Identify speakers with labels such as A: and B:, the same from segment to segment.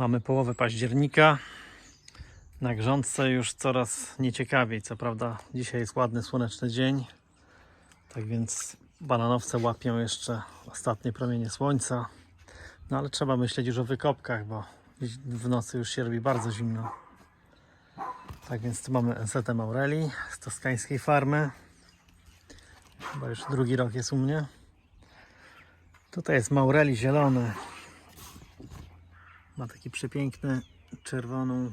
A: Mamy połowę października. Na grządce już coraz nieciekawiej. Co prawda, dzisiaj jest ładny, słoneczny dzień. Tak więc bananowce łapią jeszcze ostatnie promienie słońca. No ale trzeba myśleć już o wykopkach, bo w nocy już się robi bardzo zimno. Tak więc tu mamy Ensetę Maureli z toskańskiej farmy. Chyba już drugi rok jest u mnie. Tutaj jest Maureli zielony. Ma taki przepiękny czerwoną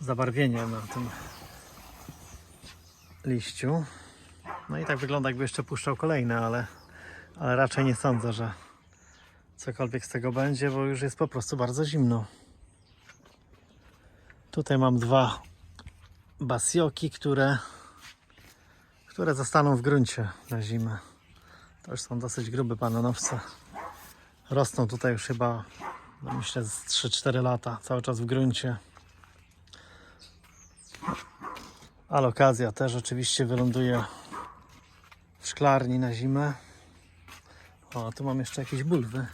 A: zabarwienie na tym liściu. No i tak wygląda jakby jeszcze puszczał kolejne, ale, ale raczej nie sądzę, że cokolwiek z tego będzie, bo już jest po prostu bardzo zimno. Tutaj mam dwa basioki, które, które zostaną w gruncie na zimę. To już są dosyć grube bananowce. Rosną tutaj już chyba, myślę, z 3-4 lata, cały czas w gruncie. Alokazja też oczywiście wyląduje w szklarni na zimę. O, tu mam jeszcze jakieś bulwy.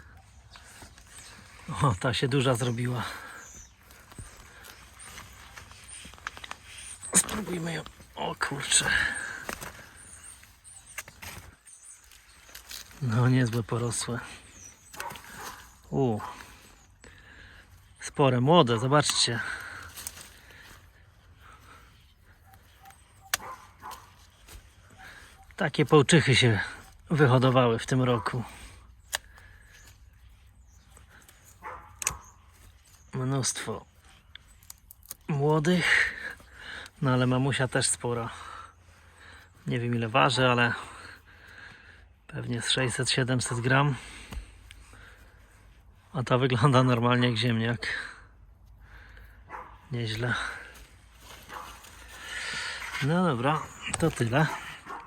A: O, ta się duża zrobiła. Spróbujmy ją. O kurczę. No, niezłe porosłe. U. Spore, młode, zobaczcie. Takie połczychy się wyhodowały w tym roku. Mnóstwo młodych, no ale mamusia też spora. Nie wiem ile waży, ale pewnie z 600-700 gram. A ta wygląda normalnie jak ziemniak. Nieźle. No dobra, to tyle.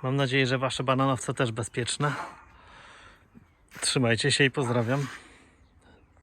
A: Mam nadzieję, że wasze bananowce też bezpieczne. Trzymajcie się i pozdrawiam.